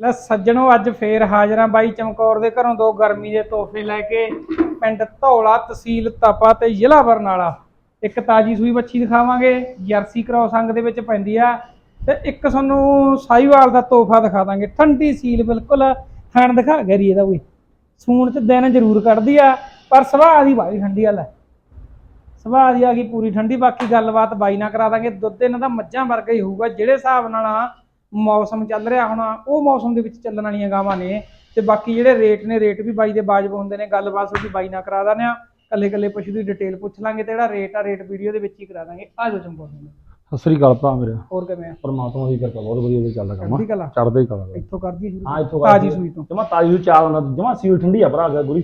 ਲੈ ਸੱਜਣੋ, ਅੱਜ ਫੇਰ ਹਾਜ਼ਰਾਂ ਬਾਈ ਚਮਕੌਰ ਦੇ ਘਰੋਂ, ਦੋ ਗਰਮੀ ਦੇ ਤੋਹਫੇ ਲੈ ਕੇ ਪਿੰਡ ਧੌਲਾ ਤਹਿਸੀਲ ਤਪਾ ਤੇ ਜ਼ਿਲ੍ਹਾ ਬਰਨਾਲਾ। ਇੱਕ ਤਾਜੀ ਸੂਈ ਬੱਚੀ ਦਿਖਾਵਾਂਗੇ, ਜਰਸੀ ਕ੍ਰੋਸ ਅੰਗ ਦੇ ਵਿੱਚ ਪੈਂਦੀ ਆ। ਤੇ ਇੱਕ ਤੁਹਾਨੂੰ ਸਾਈਵਾਲ ਦਾ ਤੋਹਫਾ ਦਿਖਾ ਦਾਂਗੇ, ਠੰਡੀ ਸੀਲ ਬਿਲਕੁਲ ਥਣ ਦਿਖਾ ਗਰੀ ਇਹਦਾ ਕੋਈ। ਸੂਣ ਚ ਦਿਨ ਜ਼ਰੂਰ ਕੱਢਦੀ ਆ, ਪਰ ਸੁਭਾਅ ਦੀ ਬਾਈ ਠੰਡੀ ਆ, ਲੈ। ਸੁਭਾਅ ਦੀ ਆ ਗਈ ਪੂਰੀ ਠੰਡੀ, ਬਾਕੀ ਗੱਲਬਾਤ ਬਾਈ ਨਾਲ ਕਰਾ ਦਾਂਗੇ, ਦੁੱਧ ਇਹਨਾਂ ਦਾ ਮੱਝਾਂ ਵਰਗਾ ਹੀ ਹੋਊਗਾ, ਜਿਹੜੇ ਹਿਸਾਬ ਨਾਲ ਆ ਮੌਸਮ ਚੱਲ ਰਿਹਾ ਹੁਣ ਉਹ ਮੌਸਮ ਦੇ ਵਿੱਚ ਚੱਲਣ ਵਾਲੀਆਂ ਗਾਵਾਂ ਨੇ। ਤੇ ਬਾਕੀ ਜਿਹੜੇ ਰੇਟ ਨੇ ਰੇਟ ਵੀ ਬਾਈ ਦੇ ਵਾਜਬ ਹੁੰਦੇ ਨੇ ਗੱਲਬਾਤ ਉਹਦੀ ਬਾਈ ਨਾਲ ਕਰਾ ਦਾਂਗੇ ਆ ਕੱਲੇ ਕੱਲੇ ਪਸ਼ੂ ਦੀ ਡਿਟੇਲ ਪੁੱਛ ਲਾਂਗੇ ਤੇ ਜਿਹੜਾ ਰੇਟ ਆ ਰੇਟ ਵੀਡੀਓ ਦੇ ਵਿੱਚ ਹੀ ਕਰਾ ਦਾਂਗੇ। ਆ ਜਾਓ ਚੰਬੋ ਸਿੰਘ ਸਤਿ ਸ੍ਰੀ ਅਕਾਲ ਭਰਾ ਮੇਰੇ। ਹੋਰ ਕਿਵੇਂ ਆ? ਪਰਮਾਤਮਾ ਦੀ ਕਿਰਪਾ ਬਹੁਤ ਵਧੀਆ ਚੱਲਦਾ ਕੰਮ ਚੜ੍ਹਦੀ ਕਲਾ? ਚੜਦਾ ਹੀ ਕਲਾ ਇੱਥੋਂ ਕਰਦੀ ਸ਼ੁਰੂ? ਹਾਂ ਇੱਥੋਂ ਤਾਜੀ ਸੂਈ ਤੋਂ। ਜਮਾ ਤਾਜੀ ਸੂਈ ਚਾਰ ਜਮਾ ਸੀਲ ਠੰਡੀ ਆ ਭਰਾ ਗਿਆ ਗੁਰੀ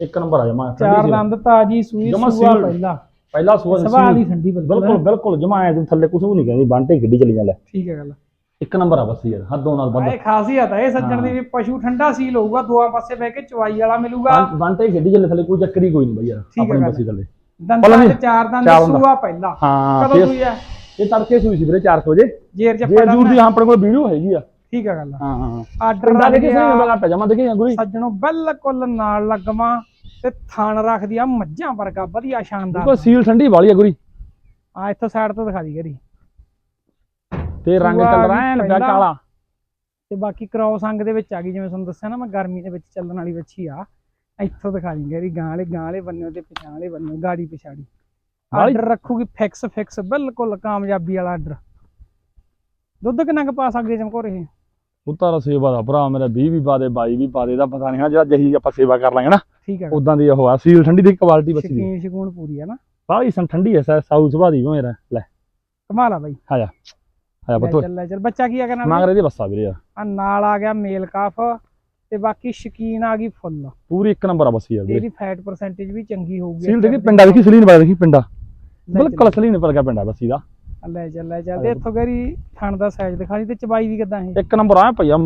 ਇੱਕ ਨੰਬਰ ਆ ਜਮਾ ਚਾਰ ਦੰਦ ਤਾਜੀ ਸੂਈ ਜਮਾਂ ਸੂਆ। ਪਹਿਲਾ। ਪਹਿਲਾ ਸੂਆ ਸੁਭਾਅ ਦੀ ਠੰਡੀ ਬਿਲਕੁਲ ਬਿਲਕੁਲ ਜਮਾ ਐ ਥੱਲੇ ਕੁਝ ਵੀ ਨਹੀਂ ਕਹਿੰਦੀ ਬੰਟੇ ਖੇਡੀ ਚਲੀ ਜਾਂਦਾ। ਠੀਕ ਹੈ ਗੱਲ। ਇੱਕ ਨੰਬਰ ਆ ਬਸ ਯਾਰ ਹੱਦੋਂ ਨਾਲ ਵੱਧ। ਇਹ ਖਾਸੀਅਤ ਹੈ ਇਹ ਸੱਜਣ ਦੀ ਵੀ ਪਸ਼ੂ ਠੰਡਾ ਸੀਲ ਹੋਊਗਾ ਦੋਆਂ ਪਾਸੇ ਬਹਿ ਕੇ ਚਵਾਈ ਵਾਲਾ ਮਿਲੂਗਾ। ਬੰਟੇ ਖੇਡੀ ਚੱਲੇ ਥੱਲੇ ਕੋਈ ਚੱਕਰੀ ਕੋਈ ਨਹੀਂ ਬਈ ਯਾਰ ਹੈ ਆਪਣੀ। ਬਸੀ ਥੱਲੇ। ਦੰਦਾਂ ਨਹੀਂ, ਚਾਰ ਦੰਦ। ਸੂਆ ਪਹਿਲਾ। ਹਾਂ ਕਦੋਂ ਸੂਈ ਆ? ਇਹ ਤੜਕੇ ਸੂਈ ਸੀ ਵੀਰੇ 4 ਵਜੇ। ਜੇਰ ਜੇ ਜੱਫਾ ਜੂਰ ਦੀ ਹਾਂ ਆਪਣੇ ਕੋਲ ਵੀਡੀਓ ਹੈਗੀ ਆ। ਠੀਕ ਹੈ ਗੱਲ ਹਾਂ ਹਾਂ ਆਰਡਰ ਲੱਗ ਦੇ ਕਿਸੇ ਗਿਆ ਨੇ ਘੱਟ ਜਮਾ ਦੇਖੀ ਗੁਰੀ ਸੱਜਣੋਂ ਬਿਲਕੁਲ ਨਾਲ ਲੱਗਵਾ ਤੇ ਥਣ ਰੱਖਦੀ ਆ ਮੱਝਾਂ ਵਰਗਾ ਵਧੀਆ ਸ਼ਾਨਦਾਰ। ਕੋਈ ਸੀਲ ਠੰਡੀ ਵਾਲੀ ਆ ਗੁਰੀ। ਆ ਇੱਥੋਂ ਸਾਈਡ ਤੋਂ ਦਿਖਾ ਦੀ ਗਰੀ। ਤੇ ਰੰਗ ਸੂਆ ਰਿਹਾ ਐਨ ਪਹਿਲਾਂ। ਬੈਕ ਵਾਲਾ ਤੇ ਬਾਕੀ ਕ੍ਰੋਸ ਅੰਗ ਦੇ ਵਿੱਚ ਆ ਗਈ ਜਿਵੇਂ ਤੁਹਾਨੂੰ ਦੱਸਿਆ ਨਾ ਮੈਂ ਗਰਮੀ ਦੇ ਵਿੱਚ ਚੱਲਣ ਵਾਲੀ ਵੱਛੀ ਆ। ਇੱਥੋਂ ਦਿਖਾ ਦੀ ਗਰੀ ਗਾਂ ਵਾਲੇ ਗਾਂ ਵਾਲੇ ਬੰਨਿਓ ਤੇ ਪਛਾਣ ਵਾਲੇ ਬੰਨਿਓ ਗਾੜੀ ਪਿਛਾੜੀ। ਵਾਲੀ- ਆਰਡਰ ਰੱਖੂਗੀ ਫਿਕਸ ਫਿਕਸ ਬਿਲਕੁਲ ਕਾਮਯਾਬੀ ਵਾਲਾ ਆਰਡਰ। ਦੁੱਧ ਕਿੰਨਾ ਕੁ ਪਾ ਸਕਦੇ ਚਮਕੋਰ ਇਹ? ਉਤਾਰਾ ਸੇਵਾ ਦਾ ਭਰਾ ਮੇਰਾ 20 ਵੀ ਪਾ ਦੇ 22 ਵੀ ਪਾ ਦੇ ਦਾ ਪਤਾ ਨਹੀਂ ਹਾਂ ਜਿਹੜਾ ਜਹੀ ਆਪਾਂ ਸੇਵਾ ਕਰ ਲਾਂਗੇ ਨਾ ਠੀਕ ਹੈ ਉਦਾਂ ਦੀ ਉਹ ਆ ਸੀਲ ਠੰਡੀ ਦੀ ਕੁਆਲਿਟੀ ਬੱਚੀ ਦੀ ਸ਼ਕੀਨ ਸ਼ਕੂਨ ਪੂਰੀ ਹੈ ਨਾ। ਬਾਹਲੀ ਸੰ ਠੰਡੀ ਐ ਸਾਊ ਸੁਭਾ ਦੀ ਮੇਰਾ ਲੈ। ਕਮਾਲ ਆ ਬਾਈ। ਆ ਜਾ। ਆ ਜਾ ਲੈ ਬੱਤੋ ਚੱਲ ਲੈ ਚੱਲ। ਬੱਚਾ ਕੀ ਆ ਕਰਨਾ ਮੰਗ ਰਹੀ ਬੱਸਾ ਵੀਰੇ ਆ। ਨਾਲ ਆ ਗਿਆ ਮੇਲ ਕਾਫ ਤੇ ਬਾਕੀ ਸ਼ਕੀਨ ਆ ਗਈ ਫੁੱਲ। ਪੂਰੀ ਇੱਕ ਨੰਬਰ ਆ ਬੱਸੀ ਯਾਰ ਤੇ ਵੀਰੇ। ਇਹਦੀ ਫੈਟ ਪਰਸੈਂਟੇਜ ਵੀ ਚੰਗੀ ਹੋਊਗੀ ਸੀਲ ਦੇਖੀ ਪਿੰਡਾ ਦੇਖੀ ਸਲੀਨ ਪਾ ਦੇਖੀ ਪਿੰਡਾ। ਲੈ ਚੱਲ, ਬਿਲਕੁਲ ਸਲੀਨ ਪਰ ਗਿਆ ਪਿੰਡਾ ਬੱਸੀ ਦਾ ਲੈ ਚੱਲ ਲੈ ਚੱਲ। ਤੇ ਇੱਥੋਂ ਗਰੀ ਥਣ ਦਾ ਸਾਈਜ਼ ਦਿਖਾ ਦੀ ਤੇ ਚਬਾਈ ਦੀ ਕਿਦਾਂ ਇਹ? ਇੱਕ ਨੰਬਰ ਆ ਭਈਆ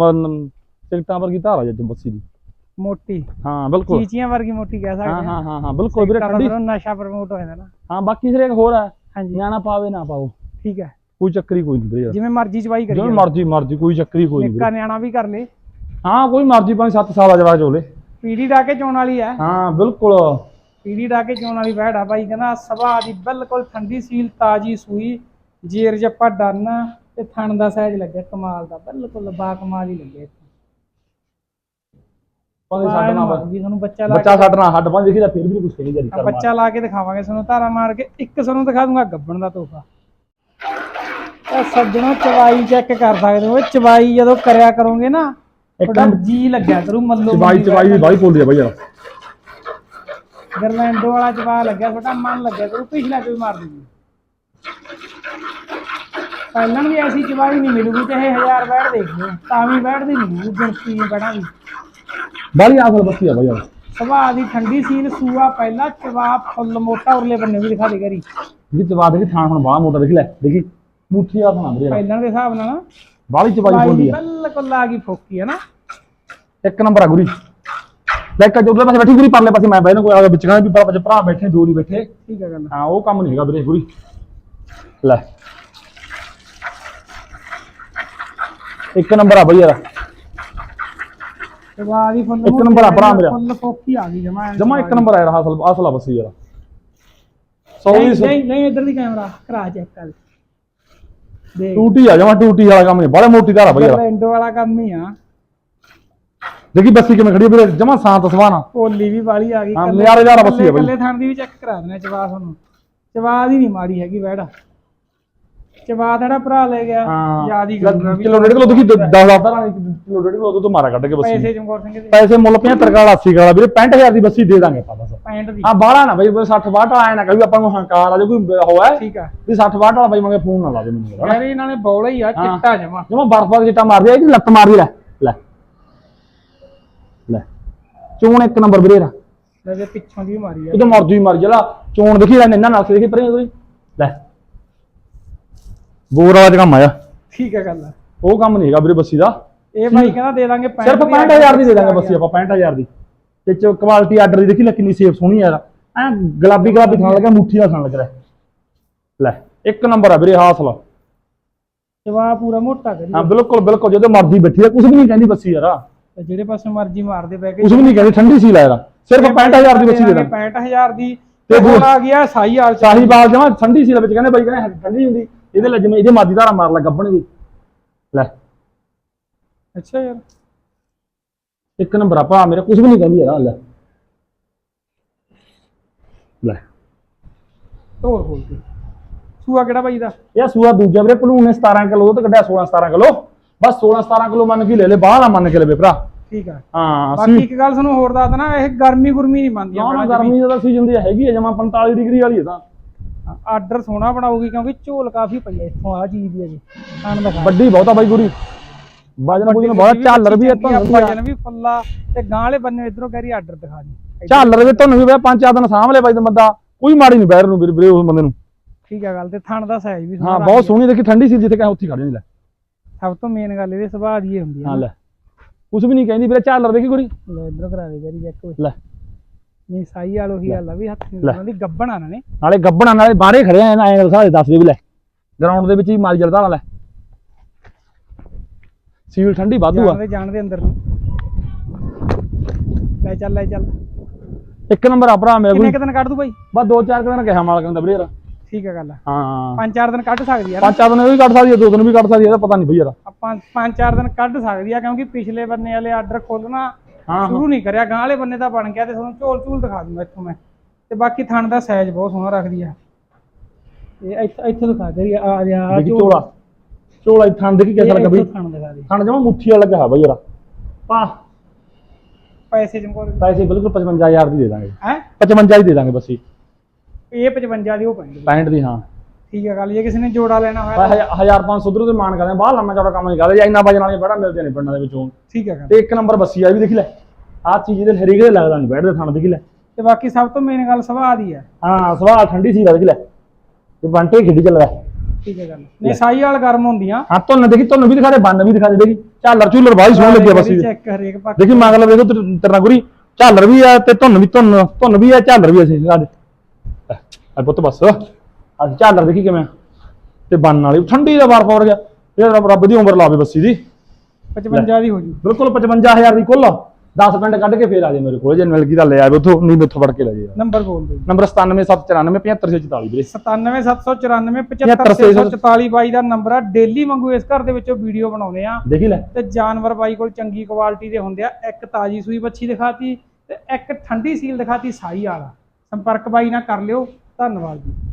ਟਿਕਟਾਂ ਵਰਗੀ ਧਾਰਾ ਜੱਜ ਬੱਸੀ ਦੀ ਮੋਟੀ। ਹਾਂ ਬਿਲਕੁਲ। ਚੀਚੀਆਂ ਵਰਗੀ ਮੋਟੀ ਕਹਿ ਸਕਦੇ ਹਾਂ ਹਾਂ ਹਾਂ ਹਾਂ ਬਿਲਕੁਲ ਵੀਰੇ ਠੰਡੀ। ਫਿਰ ਨਸ਼ਾ ਪ੍ਰਮੋਟ ਹੋ ਜਾਂਦਾ ਨਾ। ਹਾਂ ਬਾਕੀ ਸਿਰੇ ਇੱਕ ਹੋਰ ਆ। ਹਾਂਜੀ। ਨਿਆਣਾ ਪਾਵੇ ਨਾ ਪਾਓ। ਠੀਕ ਹੈ। ਕੋਈ ਚੱਕਰੀ ਕੋਈ ਨਹੀਂ ਵੀਰੇ ਯਾਰ। ਜਿਵੇਂ ਮਰਜ਼ੀ ਚਬਾਈ ਕਰੀ ਜਿਵੇਂ ਮਰਜ਼ੀ ਮਰਜ਼ੀ ਕੋਈ ਚੱਕਰੀ ਕੋਈ ਨਹੀਂ ਨਿੱਕਾ ਨਿਆਣਾ ਵੀ ਕਰ ਲੇ। ਹਾਂ ਕੋਈ ਮਰਜ਼ੀ ਭਾਵੇਂ 7 ਸਾਲ ਦਾ ਜਵਾਕ ਜੋਲੇ ਪੀੜੀ ਡਾ ਕੇ ਚੋਣ ਵਾਲੀ ਹੈ। ਹਾਂ ਬਿਲਕੁਲ। ਪੀੜੀ ਡਾ ਕੇ ਚੋਣ ਵਾਲੀ ਆ ਬਾਈ ਕਹਿੰਦਾ ਸਭਾ ਦੀ ਬਿਲਕੁਲ ਠੰਡੀ ਸੀਲ ਤਾਜੀ ਸੂਈ ਜੇਰ ਜੱਪਾ ਡਨ ਤੇ ਥਣ ਦਾ ਸਾਈਜ਼ ਲੱਗਿਆ ਕਮਾਲ ਦਾ ਬਿਲਕੁਲ ਬਾ ਕਮਾਲ ਹੀ ਲੱਗਿਆ ਤੁਹਾਨੂੰ ਬੱਚਾ ਲਾ ਬੱਚਾ ਹੱਡ ਪੰਜ ਦੇਖੀ ਤਾਂ ਫਿਰ ਵੀ ਕੁਝ ਨਹੀਂ ਜਾਰੀ ਆ ਕਰ ਬੱਚਾ ਲਾ ਕੇ ਦਿਖਾਵਾਂਗੇ ਤੁਹਾਨੂੰ ਧਾਰਾ ਮਾਰ ਕੇ ਇੱਕ ਤੁਹਾਨੂੰ ਦਿਖਾ ਦੂੰਗਾ ਗੱਬਣ ਦਾ ਤੋਹਫਾ। ਇਹ ਸੱਜਣੋ ਚਵਾਈ ਚੈੱਕ ਕਰ ਸਕਦੇ ਹੋ। ਇਹ ਚਵਾਈ ਜਦੋਂ ਕਰਿਆ ਕਰੋਗੇ ਨਾ ਇੱਕ ਤੁਹਾਡਾ ਜੀ ਲੱਗਿਆ ਕਰੂ ਮੱਲੋ ਚਬਾਈ ਚਬਾਈ ਦੀ ਬਾਈ ਬੋਲਦੀ ਆ ਬਾਈ ਯਾਰ। ਗਰਲੈਂਡੋ ਵਾਲਾ ਚਵਾ ਲੱਗਿਆ ਤੁਹਾਡਾ ਮਨ ਲੱਗਿਆ ਕਰੂ ਪਿਛਲਾ ਕੋਈ ਮਾਰ ਦੂਗੀ ਪਹਿਲਾਂ ਵੀ ਐਸੀ ਚਵਾਈ ਨਹੀਂ ਮਿਲੂਗੀ ਚਾਹੇ ਹਜ਼ਾਰ ਬੈਠ ਦੇਖ ਲਿਓ ਤਾਂ ਵੀ ਬੈਠਦੀ ਨਹੀਂ ਗਿਣਤੀ ਬੈਠਾਂ ਦੀ। ਬਾਲੀ ਆਸਲ ਬੱਸੀ ਆ ਬਾਈ ਯਾਰ। ਸੁਭਾਅ ਦੀ ਠੰਡੀ ਸੀਲ ਸੂਆ ਪਹਿਲਾ ਚਵਾ ਫੁੱਲ ਮੋਟਾ ਉਰਲੇ ਬੰਨੇ ਵੀ ਦਿਖਾ ਦੇ ਕਰੀ। ਵੀ ਚਬਾ ਦੇਖੀ ਥਾਣ ਹੁਣ ਬਾਹ ਮੋਟਾ ਦੇਖ ਲੈ ਦੇਖੀ। ਮੁੱਠੀ ਆ ਬਣਾ ਵੀਰੇ ਪਹਿਲਾਂ ਦੇ ਹਿਸਾਬ ਨਾਲ ਨਾ ਬਾਲੀ ਚਬਾਈ ਚਵਾਈ ਬੋਲਦੀ ਦੀ ਆ। ਬਿਲਕੁਲ ਆ ਗਈ ਫੋਕੀ ਹੈ ਨਾ? ਇੱਕ ਨੰਬਰ ਆ ਗੁਰੀ। ਲੈ ਕੇ ਜੋਗਲੇ ਪਾਸੇ ਬੈਠੀ ਗੁਰੀ ਪਰਲੇ ਪਾਸੇ ਮੈਂ ਬੈਠਣ ਕੋਈ ਆ ਵਿੱਚ ਕਹਿੰਦਾ ਵੀ ਭਰਾ ਵਿੱਚ ਭਰਾ ਬੈਠੇ ਦੋ ਨਹੀਂ ਬੈਠੇ। ਠੀਕ ਹੈ ਗੱਲ। ਹਾਂ ਉਹ ਕੰਮ ਨਹੀਂ ਹੈਗਾ ਵੀਰੇ ਗੁਰੀ। ਲੈ। ਇੱਕ ਨੰਬਰ ਆ ਬਾਈ ਯਾਰ। ਚਵਾ ਦੀ ਫੁੱਲ ਇੱਕ ਨੰਬਰ ਆ ਭਰਾ ਮੇਰਾ। ਫੁੱਲ ਫੋਕੀ ਆ ਗਈ ਜਮਾ ਜਮਾ ਇੱਕ ਨੰਬਰ ਆ ਯਾਰ ਹਾਸਲ ਅਸਲ ਆ ਬੱਸੀ ਯਾਰ। ਸੌ ਨਹੀਂ ਦੀ ਨਹੀਂ ਇੱਧਰ ਦੀ ਕੈਮਰਾ ਕਰਾ ਚੈੱਕ ਕਰ। ਟੂਟੀ ਆ ਜਮਾ ਟੂਟੀ ਵਾਲਾ ਕੰਮ ਨਹੀਂ ਬੜਾ ਮੋਟੀ ਧਾਰਾ ਬਾਈ ਯਾਰ ਇੰਡੋ ਵਾਲਾ ਕੰਮ ਹੀ ਆ। ਦੇਖੀ ਬੱਸੀ ਕਿਵੇਂ ਖੜੀ ਵੀਰੇ ਜਮਾ ਸ਼ਾਂਤ ਸੁਭਾਣਾ ਪੋਲੀ ਵੀ ਵਾਲੀ ਆ ਗਈ ਹਾਂ, ਨਜ਼ਾਰੇ ਵਾਲਾ ਬੱਸੀ ਆ ਬਾਈ। ਕੱਲੇ ਥਣ ਦੀ ਵੀ ਚੈੱਕ ਕਰਾ ਦੇਣਾ ਚਵਾ ਤੁਹਾਨੂੰ ਚਵਾ ਦੀ ਨਹੀਂ ਮਾੜੀ ਹੈਗੀ ਬੈੜਾ ਜਿਹੜਾ ਭਰਾ ਲੈ ਗਿਆ। ਹਾਂ। ਯਾਦ ਹੀ ਕਰੂੰਗਾ ਵੀ ਕਿਲੋ ਡੇਢ ਕਿਲੋ ਦੇਖੀ 10 10 ਧਾਰਾਂ ਕਿਲੋ ਡੇਢ ਕਿਲੋ ਤੋਂ ਮਾਰਾ ਕੱਢ ਕੇ ਬੱਸੀ। ਪੈਸੇ ਚਮਕੌਰ ਸਿੰਘ ਦੇ। ਪੈਸੇ ਮੁੱਲ 75 ਕਾਲਾ 80 ਕਾਲਾ ਵੀਰੇ 65000 ਦੀ ਬੱਸੀ ਦੇ ਦਾਂਗੇ ਆਪਾਂ ਬਸ। 65 ਦੀ। ਆ ਬਾਹਲਾ ਨਾ ਬਈ 60 62 ਵਾਲਾ ਆਇਆ ਨਾ ਕਹੀ ਆਪਾਂ ਨੂੰ ਹੰਕਾਰ ਆ ਜੇ ਕੋਈ ਹੋਇਆ ਠੀਕ ਆ। ਵੀ 60 62 ਵਾਲਾ ਬਾਈ ਮੰਗੇ ਫੋਨ ਨਾ ਲਾ ਦੇ ਮੈਨੂੰ। ਯਾਰ ਯਾਰ ਇਹ ਨਾਲੇ ਬੌਲਾ ਹੀ ਆ ਹਾਂ। ਚਿੱਟਾ ਜਮਾ। ਬਰਫ ਇਹਦੀ ਲੱਤ ਮਾਰਦੀ ਲੈ ਲੈ। ਲੈ। ਚੋਣ ਇੱਕ ਨੰਬਰ ਵੀਰੇ ਦਾ ਲੈ ਜੇ ਪਿੱਛੋਂ ਦੀ ਵੀ ਮਾਰੀ ਆ। ਇਹਦੇ ਮਰਜ਼ੀ ਮਰ ਜਲਾ ਚੋਣ ਦੇਖੀ ਲੈ ਇਹਨਾਂ ਨਾਲ ਦੇਖੀ ਪਰੇ ਲੈ। ਬੋਰ ਵਾਲਾ ਕੰਮ ਆਇਆ। ਠੀਕ ਆ ਗੱਲ ਉਹ ਕੰਮ ਨਹੀਂ ਹੈਗਾ ਵੀਰੇ ਬੱਸੀ ਦਾ। ਇਹ ਭਾਈ ਕਹਿੰਦਾ ਦੇ ਦਾਂਗੇ 65 ਸਿਰਫ 65000 ਦੀ ਦੇ ਦਾਂਗੇ ਬੱਸੀ ਆਪਾਂ 65000 ਦੀ। ਤੇ ਚ ਕੁਆਲਿਟੀ ਆਰਡਰ ਦੀ ਦੇਖੀ ਲੈ ਕਿੰਨੀ ਸੇਫ ਸੋਹਣੀ ਯਾਰ। ਐ ਗੁਲਾਬੀ ਗੁਲਾਬੀ ਖਾਣ ਲੱਗਾ ਮੁੱਠੀ ਦਾ ਖਾਣ ਲੱਗ ਰਿਹਾ ਲੈ ਇੱਕ ਨੰਬਰ ਆ ਵੀਰੇ ਹਾਸਲ ਜਵਾ ਪੂਰਾ ਮੋਟਾ ਕਰੀ। ਹਾਂ ਬਿਲਕੁਲ ਬਿਲਕੁਲ ਜਦੋਂ ਮਰਜ਼ੀ ਬੈਠੀ ਆ ਕੁਝ ਵੀ ਨਹੀਂ ਕਹਿੰਦੀ ਬੱਸੀ ਯਾਰ ਤੇ ਜਿਹੜੇ ਪਾਸੇ ਮਰਜ਼ੀ ਮਾਰਦੇ ਬੈ ਕੇ ਕੁਝ ਵੀ ਨਹੀਂ ਕਹਿੰਦੀ ਠੰਡੀ ਸੀ ਲੈ ਯਾਰ। ਸਿਰਫ 65000 ਦੀ ਬੱਸੀ ਦੇ ਦਾਂ 65000 ਦੀ ਤੇ ਹੁਣ ਆ ਗਿਆ ਚ। ਸਾਹੀਵਾਲ ਜਮਾ ਠੰਡੀ ਸੀ ਦੇ ਵਿੱਚ ਕਹਿੰਦੇ ਬਾਈ ਕਹਿੰਦੇ ਠੰਡੀ ਹੁੰਦੀ। ਇਹਦੇ ਲਈ ਜਿਵੇਂ ਇਹਦੇ ਮਾਦੀ ਧਾਰਾ ਮਾਰ ਲੈ ਗੱਬਣ ਦੀ ਲੈ। ਅੱਛਾ ਯਾਰ। ਇੱਕ ਨੰਬਰ ਆ ਭਰਾ ਮੇਰੇ ਕੁਝ ਵੀ ਨਹੀਂ ਕਹਿੰਦੀ ਯਾਰ ਲੈ। ਲੈ। ਢੋਰ ਖੋਲ ਕੇ। ਸੂਆ ਕਿਹੜਾ ਬਾਈ ਦਾ? ਇਹ ਸੂਆ ਦੂਜਾ ਵੀਰੇ ਭਲੂਣ ਨੇ 17 ਕਿਲੋ ਤੇ ਕੱਢਿਆ 16 17 ਕਿਲੋ। ਬਸ 16 17 ਕਿਲੋ ਮੰਨ ਕੇ ਲੈ ਲੈ ਬਾਹਲਾ ਮੰਨ ਕੇ ਲਵੇ ਭਰਾ। ਠੀਕ ਆ। ਹਾਂ ਬਾਕੀ ਇੱਕ ਗੱਲ ਤੁਹਾਨੂੰ ਹੋਰ ਦੱਸ ਦਣਾ ਇਹ ਗਰਮੀ ਗੁਰਮੀ ਨਹੀਂ ਮੰਨਦੀ ਨਾ ਗਰਮੀ ਦਾ ਸੀਜ਼ਨ ਦੀ ਹੈਗੀ ਹੈ ਜਮਾ 45 ਡਿਗਰੀ ਵਾਲੀ ਹੈ ਤਾਂ। ਆਰਡਰ ਸੋਹਣਾ ਬਣਾਉਗੀ ਕਿਉਂਕਿ ਝੋਲ ਕਾਫੀ ਪਈ ਹੈ ਇੱਥੋਂ ਆ ਚੀਜ਼ ਦੀ ਅਜੇ ਖਾਣ ਦਾ ਵੱਡੀ ਬਹੁਤ ਬਾਈ ਗੁਰੀ। ਵਜਨ ਬੁਜਨ ਬਹੁਤ ਝਾਲਰ ਵੀ ਹੈ ਤੁਹਾਨੂੰ ਵਜਨ ਵੀ ਫੁੱਲਾ ਤੇ ਗਾਂ ਵਾਲੇ ਬੰਨੇ ਇਧਰੋਂ ਕਹਿ ਰਹੀ ਆਰਡਰ ਦਿਖਾ ਦੀ ਝਾਲਰ ਵੀ ਤੁਹਾਨੂੰ ਵੀ ਬਈ ਪੰਜ ਚਾਰ ਦਿਨ ਸਾਹਮਣੇ ਬਾਈ ਦਾ ਬੰਦਾ ਕੋਈ ਮਾੜੀ ਨਹੀਂ ਬੈਰ ਨੂੰ ਵੀਰੇ ਵੀਰੇ ਉਸ ਬੰਦੇ ਨੂੰ। ਠੀਕ ਆ ਗੱਲ ਤੇ ਥਣ ਦਾ ਸਾਈਜ਼ ਵੀ ਹਾਂ ਬਹੁਤ ਸੋਹਣੀ ਦੇਖੀ ਠੰਡੀ ਸੀ ਜਿੱਥੇ ਕਹੇ ਉੱਥੇ ਖੜ ਜਾਂਦੀ ਲੈ। ਸਭ ਤੋਂ ਮੇਨ ਗੱਲ ਇਹਦੇ ਸੁਭਾਅ ਦੀ ਹੁੰਦੀ ਹਾਂ ਹੈ ਲੈ। ਕੁਝ ਵੀ ਨਹੀਂ ਕਹਿੰਦੀ ਵੀਰੇ ਝਾਲਰ ਦੇਖੀ ਗੁਰੀ। ਲੈ ਇਧਰੋਂ ਕਰਾ ਦੇ ਜਰੀ ਚੈੱਕ ਲੈ। ਨਹੀਂ ਸਾਈ ਵਾਲੋ ਹੀ ਗੱਲ ਆ ਵੀ ਹੱਥ ਲੈ। ਨਹੀਂ ਦੀ ਗੱਬਣਾ ਨਾ ਨੇ। ਨਾਲੇ ਗੱਬਣਾ ਨਾਲੇ ਬਾਹਰੇ ਖੜੇ ਆ ਐਂ ਸਾਰੇ ਦੱਸ ਦੇ ਵੀ ਲੈ। ਗਰਾਊਂਡ ਦੇ ਵਿੱਚ ਹੀ ਮਾਰੀ ਜਲਦਾ ਲੈ। ਸੀਲ ਠੰਡੀ ਵਾਧੂ ਆ। ਜਾਣਦੇ ਜਾਣਦੇ ਅੰਦਰ ਨੂੰ। ਲੈ ਚੱਲ ਲੈ ਚੱਲ। ਇੱਕ ਨੰਬਰ ਆ ਭਰਾ ਮੇਰੇ ਕਿੰਨੇ ਕੋਲ ਕੁ ਦਿਨ ਕੱਢ ਦੂ ਬਾਈ? ਬਸ ਦੋ ਚਾਰ ਕੁ ਦਿਨ ਕਿਹਾ ਮਾਲਕ ਨੇ ਤਾਂ ਵੀਰੇ ਯਾਰ ਠੀਕ ਆ ਗੱਲ ਹਾਂ। ਪੰਜ ਚਾਰ ਦਿਨ ਕੱਢ ਸਕਦੀ ਪੰਜ ਚਾਰ ਦਿਨ ਇਹ ਵੀ ਕੱਢ ਸਕਦੀ ਹੈ ਦੋ ਦਿਨ ਵੀ ਕੱਢ ਸਕਦੀ ਹੈ ਇਹਦਾ ਪਤਾ ਨਹੀਂ ਯਾਰ। ਆਪਾਂ ਪੰਜ ਚਾਰ ਦਿਨ ਕੱਢ ਸਕਦੀ ਆ ਕਿਉਂਕਿ ਪਿਛਲੇ ਬੰਨੇ ਵਾਲੇ ਆਰਡਰ ਖੋਲਣਾ ਹਾਂ ਸ਼ੁਰੂ ਨਹੀਂ ਕਰਿਆ ਗਾਂ ਵਾਲੇ ਬੰਨੇ ਤਾਂ ਬਣ ਗਿਆ ਤੇ ਤੁਹਾਨੂੰ ਝੋਲ ਝੂਲ ਦਿਖਾ ਦੂੰਗਾ ਇੱਥੋਂ ਮੈਂ। ਤੇ ਬਾਕੀ ਥਣ ਦਾ ਸਾਈਜ਼ ਬਹੁਤ ਸੋਹਣਾ ਰੱਖਦੀ ਆ। ਇਹ ਇੱਥੇ ਇੱਥੇ ਦਿਖਾ ਕਰੀ ਆ ਆ ਜਾ ਦੇਖੀ ਝੋਲਾ। ਝੋਲਾ। ਹੀ ਥਣ ਦੇਖੀ ਕਿਹਦਾ ਲੱਗਾ ਬਈ? ਥਣ ਦਿਖਾ ਦੇ। ਥਣ ਜਮਾ ਮੁੱਠੀ ਵਾਲਾ ਲੱਗਾ ਬਈ ਯਾਰ ਪਾ ਪੈਸੇ ਜਮਕੋਰ ਪੈਸੇ ਬਿਲਕੁਲ 55000 ਦੀ ਦੇ ਦਾਂਗੇ। ਹੈ? 55 ਦੀ ਦੇ ਦਾਂਗੇ ਬਸ ਇਹ 55 ਦੀ ਉਹ ਪੈਂਦੀ। 65 ਦੀ ਹਾਂ। ਠੀਕ ਆ ਗੱਲ ਜੇ ਕਿਸੇ ਨੇ ਜੋੜਾ ਲੈਣਾ ਹੋਇਆ ਤਾਂ 1500 ਉਧਰੋਂ ਤੇ ਮਾਨ ਕਰਦੇ ਆ ਬਾਹਰ ਲੰਮਾ ਚੌੜਾ ਕੰਮ ਨਹੀਂ ਕਰਦੇ ਜਾਂ ਇੰਨਾ ਵਜਨ ਵਾਲੀਆਂ ਬੜਾ ਮਿਲਦੇ ਨੇ ਪਿੰਡਾਂ ਦੇ ਵਿੱਚੋਂ। ਠੀਕ ਆ ਗੱਲ। ਤੇ ਇੱਕ ਨੰਬਰ ਬੱਸੀ ਆ ਵੀ ਦੇਖ ਲੈ ਆਹ ਚੀਜ਼ ਇਹਦੇ ਹਰੀਕ ਦੇ ਲੱਗਦਾ ਨਹੀਂ ਬੈਠਦੇ ਥਣ ਦੇਖ ਲੈ। ਤੇ ਬਾਕੀ ਸਭ ਤੋਂ ਮੇਨ ਗੱਲ ਸੁਭਾਅ ਦੀ ਆ ਹਾਂ ਸਵਾਹ ਠੰਡੀ ਸੀ ਦੇਖ ਲੈ। ਤੇ ਬੰਟੇ ਖੇਡੀ ਚੱਲ ਰਿਹਾ ਠੀਕ ਹੈ ਗੱਲ। ਨਹੀਂ ਸਾਈ ਵਾਲ ਗਰਮ ਹੁੰਦੀਆਂ। ਹਾਂ ਧੁੰਨ ਦੇਖੀ ਧੁੰਨ ਵੀ ਦਿਖਾ ਦੇ ਬੰਨ ਵੀ ਦਿਖਾ ਦੇ ਦੇਖੀ। ਝਾਲਰ ਝੂਲਰ ਬਾਹਲੀ ਸੋਹਣੀ ਲੱਗੀ ਆ ਬੱਸੀ ਦੀ। ਚੈੱਕ ਹਰੇਕ ਪੱਖ ਦੇਖੀ ਮਗਲ ਵੇਖੋ ਤੇ- ਤੇਰਾ ਗੁਰੀ ਝਾਲਰ ਵੀ ਆ ਤੇ ਧੁੰਨ ਵੀ ਧੁੰਨ ਧੁੰਨ ਵੀ ਆ ਝਾਲਰ ਵੀ ਅਸੀਂ ਦਿਖਾ ਦੇ ਆ ਪੁੱਤ ਬਸ। ਅੱਜ ਝਾਲਰ ਦੇਖੀ ਕਿਵੇਂ। ਤੇ ਬੰਨ ਵਾਲੀ ਠੰਡੀ ਦਾ ਬਰਫ ਹੋ ਗਿਆ। ਇਹ ਰੱਬ ਰੱਬ ਦੀ ਉਮਰ ਲਾਵੇ ਬੱਸੀ ਦੀ। 55 ਦੀ ਹੋ ਜੂ। ਬਿਲਕੁਲ 55000 ਦੀ ਕੁੱਲ। 10 ਪਿੰਡ ਕੱਢ ਕੇ ਫੇਰ ਆ ਜੇ ਮੇਰੇ ਕੋਲ ਜੇ ਮਿਲ ਗਈ ਤਾਂ ਲੈ ਆਵੇ ਉਥੋਂ ਨਹੀਂ ਮੈਥੋਂ ਫੜ ਕੇ ਲੈ ਜੇ ਨੰਬਰ ਬੋਲ ਦਿਓ ਨੰਬਰ 9779575644 ਵੀਰੇ। 97794 75644 ਬਾਈ ਦਾ ਨੰਬਰ ਆ। ਡੇਲੀ ਵਾਂਗੂ ਇਸ ਘਰ ਦੇ ਵਿੱਚੋਂ ਵੀਡੀਓ ਬਣਾਉਨੇ ਆ। ਦੇਖੀ ਲੈ। ਤੇ ਜਾਨਵਰ ਬਾਈ ਕੋਲ ਚੰਗੀ ਕੁਆਲਿਟੀ ਦੇ ਹੁੰਦੇ ਆ। ਇੱਕ ਤਾਜੀ ਸੂਈ ਬੱਚੀ ਦਿਖਾਤੀ ਤੇ ਇੱਕ ਠੰਡੀ ਸੀਲ ਦਿਖਾਤੀ ਸਾਈ ਵਾਲਾ। ਸੰਪਰਕ ਬਾਈ ਨਾਲ ਕਰ ਲਿਓ। ਧੰਨਵਾਦ ਜੀ।